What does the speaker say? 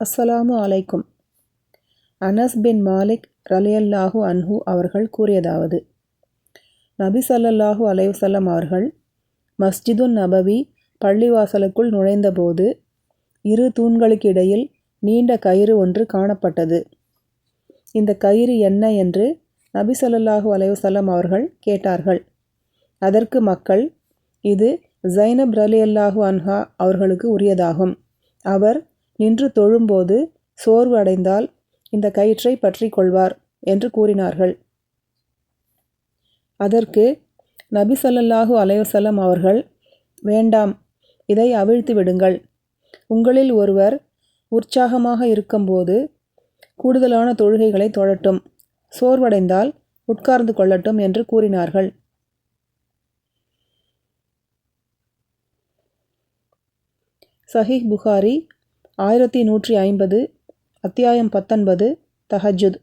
அஸ்ஸலாமு அலைக்கும். அனஸ் பின் மாலிக் ரலியல்லாஹு அன்ஹு அவர்கள் கூறியதாவது நபி சல்லல்லாஹு அலைவசல்லம் அவர்கள் மஸ்ஜிதுன் நபவி பள்ளிவாசலுக்குள் நுழைந்தபோது இரு தூண்களுக்கு இடையில் நீண்ட கயிறு ஒன்று காணப்பட்டது. இந்த கயிறு என்ன என்று நபி ஸல்லல்லாஹு அலைவசல்லம் அவர்கள் கேட்டார்கள். அதற்கு மக்கள் இது ஜைனப் ரலியல்லாஹு அன்ஹா அவர்களுக்கு உரியதாகும். அவர் நின்று தொழும்போது சோர்வு அடைந்தால் இந்த கயிற்றை பற்றி கொள்வார் என்று கூறினார்கள். அதற்கு நபி ஸல்லல்லாஹு அலைஹி அவர்கள் வேண்டாம் இதை அவிழ்த்து விடுங்கள். உங்களில் ஒருவர் உற்சாகமாக இருக்கும்போது கூடுதலான தொழுகைகளை தொழட்டும் சோர்வடைந்தால் உட்கார்ந்து கொள்ளட்டும் என்று கூறினார்கள். சஹீஹ் புகாரி ஆயிரத்தி நூற்றி ஐம்பது அத்தியாயம் பத்தொன்பது தஹஜுத்.